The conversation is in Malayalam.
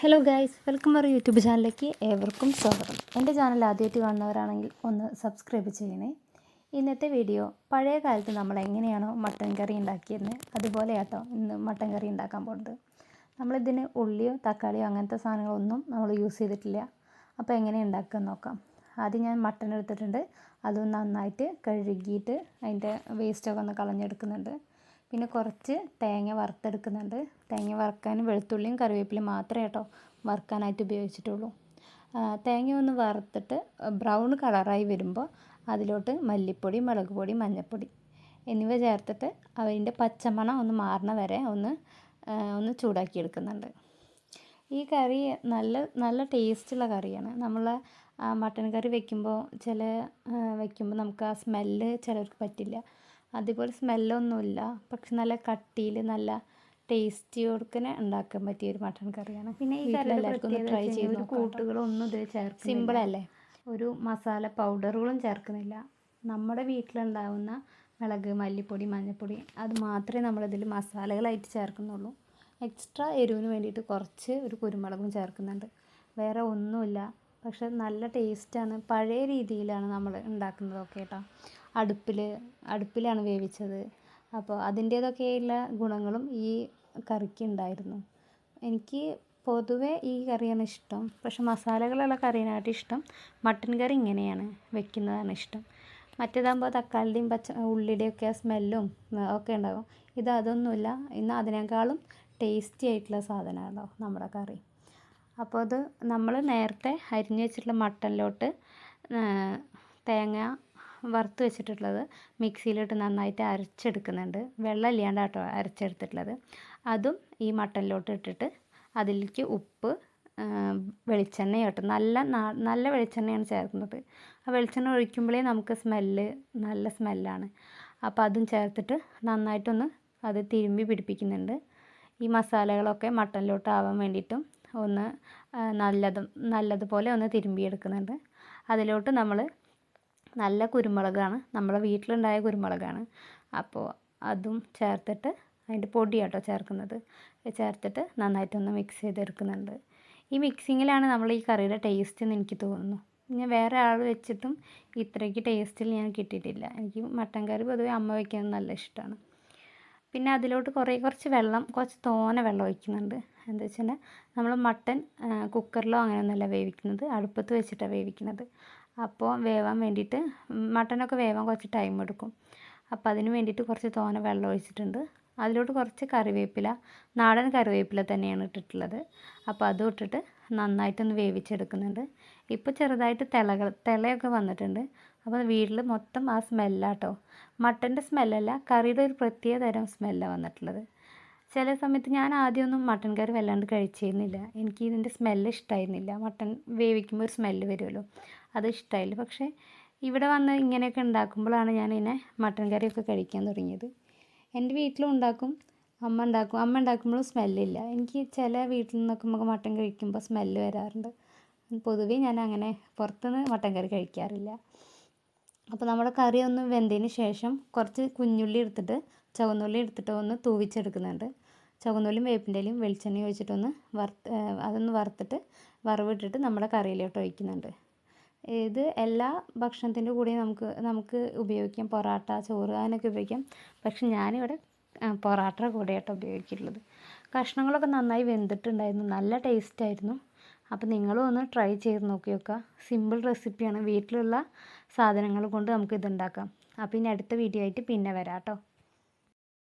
Hello guys welcome our YouTube ചാനലിലേക്ക് ഏവർക്കും സ്വാഗതം. എന്റെ ചാനൽ ആദ്യമായിട്ട് കാണുന്നവരാണെങ്കിൽ ഒന്ന് സബ്സ്ക്രൈബ് ചെയ്യണേ. ഇന്നത്തെ വീഡിയോ പഴയ കാലത്ത് നമ്മൾ എങ്ങനെയാണോ മട്ടൻ കറി ഉണ്ടാക്കിയിരുന്നത് അതുപോലെ ആട്ടോ ഇന്ന് മട്ടൻ കറി ഉണ്ടാക്കാൻ പോകുന്നത്. നമ്മളിതിന് ഉള്ളിയോ തക്കാളിയോ അങ്ങനത്തെ സാധനങ്ങളൊന്നും നമ്മൾ യൂസ് ചെയ്തിട്ടില്ല. അപ്പോൾ എങ്ങനെ ഉണ്ടാക്കുക നോക്കാം. ആദ്യം ഞാൻ മട്ടൻ എടുത്തിട്ടുണ്ട്. അതും നന്നായിട്ട് കഴുകിയിട്ട് അതിന്റെ വേസ്റ്റൊക്കെ ഒന്ന് കളഞ്ഞെടുക്കുന്നുണ്ട്. പിന്നെ കുറച്ച് തേങ്ങ വറുത്തെടുക്കുന്നുണ്ട്. തേങ്ങ വറുക്കാൻ വെളുത്തുള്ളിയും കറിവേപ്പിലയും മാത്രമേ കേട്ടോ വറുക്കാനായിട്ട് ഉപയോഗിച്ചിട്ടുള്ളൂ. തേങ്ങ ഒന്ന് വറുത്തിട്ട് ബ്രൗൺ കളറായി വരുമ്പോൾ അതിലോട്ട് മല്ലിപ്പൊടി മുളക് പൊടി മഞ്ഞൾപ്പൊടി എന്നിവ ചേർത്തിട്ട് അതിന്റെ പച്ചമണം ഒന്ന് മാറണ വരെ ഒന്ന് ഒന്ന് ചൂടാക്കി എടുക്കുന്നുണ്ട്. ഈ കറി നല്ല നല്ല ടേസ്റ്റുള്ള കറിയാണ്. നമ്മൾ മട്ടൻ കറി വെക്കുമ്പോൾ ചില വെക്കുമ്പോൾ നമുക്ക് ആ സ്മെല്ല് ചിലർക്ക് പറ്റില്ല. അതുപോലെ സ്മെല്ലൊന്നുമില്ല. പക്ഷെ നല്ല കട്ടിയിൽ നല്ല ടേസ്റ്റി കൊടുക്കുന്ന ഉണ്ടാക്കാൻ പറ്റിയ ഒരു മട്ടൺ കറിയാണ്. പിന്നെ ഈ എല്ലാവർക്കും ഒന്ന് ട്രൈ ചെയ്ത് ഒരു കൂട്ടുകളൊന്നും ഇത് ചേർക്കും സിമ്പിളല്ലേ ഒരു മസാല പൗഡറുകളും ചേർക്കുന്നില്ല. നമ്മുടെ വീട്ടിലുണ്ടാവുന്ന മുളക് മല്ലിപ്പൊടി മഞ്ഞൾപ്പൊടി അത് മാത്രമേ നമ്മളിതിൽ മസാലകളായിട്ട് ചേർക്കുന്നുള്ളൂ. എക്സ്ട്രാ എരിവിന് വേണ്ടിയിട്ട് കുറച്ച് ഒരു കുരുമുളകും ചേർക്കുന്നുണ്ട്. വേറെ ഒന്നുമില്ല. പക്ഷെ നല്ല ടേസ്റ്റാണ് പഴയ രീതിയിലാണ് നമ്മൾ ഉണ്ടാക്കുന്നതൊക്കെ കേട്ടോ അടുപ്പിൽ അടുപ്പിലാണ് വേവിച്ചത്. അപ്പോൾ അതിന്റേതൊക്കെയുള്ള ഗുണങ്ങളും ഈ കറിക്ക് ഉണ്ടായിരുന്നു. എനിക്ക് പൊതുവേ ഈ കറിയാണ് ഇഷ്ടം. പക്ഷെ മസാലകളുള്ള കറിനായിട്ട് ഇഷ്ടം. മട്ടൻ കറി ഇങ്ങനെയാണ് വെക്കുന്നതാണ് ഇഷ്ടം. മറ്റേതാകുമ്പോൾ തക്കാളിയുടെയും പച്ച ഉള്ളിയുടെയും ഒക്കെ സ്മെല്ലും ഒക്കെ ഉണ്ടാകും. ഇത് അതൊന്നുമില്ല. ഇന്ന് അതിനേക്കാളും ടേസ്റ്റി ആയിട്ടുള്ള സാധനമാണല്ലോ നമ്മുടെ കറി. അപ്പോൾ അത് നമ്മൾ നേരത്തെ അരിഞ്ഞു വെച്ചിട്ടുള്ള മട്ടനിലോട്ട് തേങ്ങ വറുത്ത് വെച്ചിട്ടുള്ളത് മിക്സിയിലിട്ട് നന്നായിട്ട് അരച്ചെടുക്കുന്നുണ്ട്. വെള്ളം ഇല്ലാണ്ട് കേട്ടോ അരച്ചെടുത്തിട്ടുള്ളത്. അതും ഈ മട്ടനിലോട്ട് ഇട്ടിട്ട് അതിലേക്ക് ഉപ്പ് വെളിച്ചെണ്ണ കേട്ടോ നല്ല നല്ല വെളിച്ചെണ്ണയാണ് ചേർക്കുന്നത്. ആ വെളിച്ചെണ്ണ ഒഴിക്കുമ്പോഴേ നമുക്ക് സ്മെല്ല് നല്ല സ്മെല്ലാണ്. അപ്പോൾ അതും ചേർത്തിട്ട് നന്നായിട്ടൊന്ന് അത് തിരുമ്പി പിടിപ്പിക്കുന്നുണ്ട്. ഈ മസാലകളൊക്കെ മട്ടനിലോട്ട് ആവാൻ വേണ്ടിയിട്ടും ഒന്ന് നല്ലതും നല്ലതുപോലെ ഒന്ന് തിരുമ്പിയെടുക്കുന്നുണ്ട്. അതിലോട്ട് നമ്മൾ നല്ല കുരുമുളകാണ്. നമ്മളെ വീട്ടിലുണ്ടായ കുരുമുളകാണ്. അപ്പോൾ അതും ചേർത്തിട്ട് അതിന്റെ പൊടിയാട്ടോ ചേർക്കുന്നത്. ചേർത്തിട്ട് നന്നായിട്ടൊന്ന് മിക്സ് ചെയ്തെടുക്കുന്നുണ്ട്. ഈ മിക്സിങ്ങിലാണ് നമ്മൾ ഈ കറിയുടെ ടേസ്റ്റ് എന്ന് എനിക്ക് തോന്നുന്നു. ഞാൻ വേറെ ആൾ വെച്ചിട്ടും ഇത്രയ്ക്ക് ടേസ്റ്റിൽ ഞാൻ കിട്ടിയിട്ടില്ല. എനിക്ക് മട്ടൻ കറി പൊതുവെ അമ്മ വയ്ക്കുന്നത് നല്ല ഇഷ്ടമാണ് പിന്നെ അതിലോട്ട് കുറേ കുറച്ച് വെള്ളം കുറച്ച് തോനെ വെള്ളം ഒഴിക്കുന്നുണ്ട്. എന്താ വെച്ചാൽ നമ്മൾ മട്ടൻ കുക്കറിലോ അങ്ങനെയൊന്നുമല്ല വേവിക്കുന്നത്. അടുപ്പത്ത് വെച്ചിട്ടാണ് വേവിക്കുന്നത്. അപ്പോൾ വേവാൻ വേണ്ടിയിട്ട് മട്ടനൊക്കെ വേവാൻ കുറച്ച് ടൈം എടുക്കും. അപ്പോൾ അതിന് വേണ്ടിയിട്ട് കുറച്ച് തോന വെള്ളം ഒഴിച്ചിട്ടുണ്ട്. അതിലോട്ട് കുറച്ച് കറിവേപ്പില നാടൻ കറിവേപ്പില തന്നെയാണ് ഇട്ടിട്ടുള്ളത്. അപ്പോൾ അതും ഇട്ടിട്ട് നന്നായിട്ടൊന്ന് വേവിച്ചെടുക്കുന്നുണ്ട്. ഇപ്പോൾ ചെറുതായിട്ട് തിളകൾ തിളയൊക്കെ വന്നിട്ടുണ്ട്. അപ്പോൾ വീട്ടിൽ മൊത്തം ആ സ്മെല്ലാട്ടോ മട്ടന്റെ സ്മെല്ലല്ല കറിയുടെ ഒരു പ്രത്യേക തരം സ്മെല്ലാണ് വന്നിട്ടുള്ളത്. ചില സമയത്ത് ഞാൻ ആദ്യമൊന്നും മട്ടൻ കറി വല്ലാണ്ട് കഴിച്ചിരുന്നില്ല. എനിക്ക് ഇതിന്റെ സ്മെല്ല് ഇഷ്ടമായിരുന്നില്ല മട്ടൻ വേവിക്കുമ്പോൾ ഒരു സ്മെല്ല് വരുമല്ലോ. അത് ഇഷ്ടമായില്ല പക്ഷേ ഇവിടെ വന്ന് ഇങ്ങനെയൊക്കെ ഉണ്ടാക്കുമ്പോഴാണ് ഞാൻ ഇതിനെ മട്ടൻ കറിയൊക്കെ കഴിക്കാൻ തുടങ്ങിയത്. എന്റെ വീട്ടിലും ഉണ്ടാക്കും. അമ്മ ഉണ്ടാക്കും. അമ്മ ഉണ്ടാക്കുമ്പോഴും സ്മെല്ലില്ല എനിക്ക് ചില വീട്ടിൽ നിന്നൊക്കെ നമുക്ക് മട്ടൻ കഴിക്കുമ്പോൾ സ്മെല്ല് വരാറുണ്ട്. പൊതുവേ ഞാൻ അങ്ങനെ പുറത്തുനിന്ന് മട്ടൻ കറി കഴിക്കാറില്ല. അപ്പോൾ നമ്മുടെ കറി ഒന്ന് വെന്തതിന് ശേഷം കുറച്ച് കുഞ്ഞുള്ളി എടുത്തിട്ട് ചുവന്നുള്ളി എടുത്തിട്ട് ഒന്ന് തൂവിച്ചെടുക്കുന്നുണ്ട്. ചുവന്നുള്ളിയും വേപ്പിന്റെലും വെളിച്ചെണ്ണയും ഒഴിച്ചിട്ടൊന്ന് വറുത്ത് അതൊന്ന് വറുത്തിട്ട് വറവിട്ടിട്ട് നമ്മുടെ കറിയിലോട്ട് ഒഴിക്കുന്നുണ്ട്. ഇത് എല്ലാ ഭക്ഷണത്തിന്റെ കൂടെയും നമുക്ക് നമുക്ക് ഉപയോഗിക്കാം. പൊറാട്ട ചോറ് അതിനൊക്കെ ഉപയോഗിക്കാം. പക്ഷെ ഞാനിവിടെ പൊറാട്ടയുടെ കൂടെയാട്ടോ ഉപയോഗിച്ചിട്ടുള്ളത് കഷ്ണങ്ങളൊക്കെ നന്നായി വെന്തിട്ടുണ്ടായിരുന്നു. നല്ല ടേസ്റ്റ് ആയിരുന്നു. അപ്പോൾ നിങ്ങളും ഒന്ന് ട്രൈ ചെയ്ത് നോക്കി നോക്കുക സിമ്പിൾ റെസിപ്പിയാണ് വീട്ടിലുള്ള സാധനങ്ങൾ കൊണ്ട് നമുക്ക് ഇത് ഉണ്ടാക്കാം. അപ്പോൾ ഇനി അടുത്ത വീഡിയോ ആയിട്ട് പിന്നെ വരാം കേട്ടോ.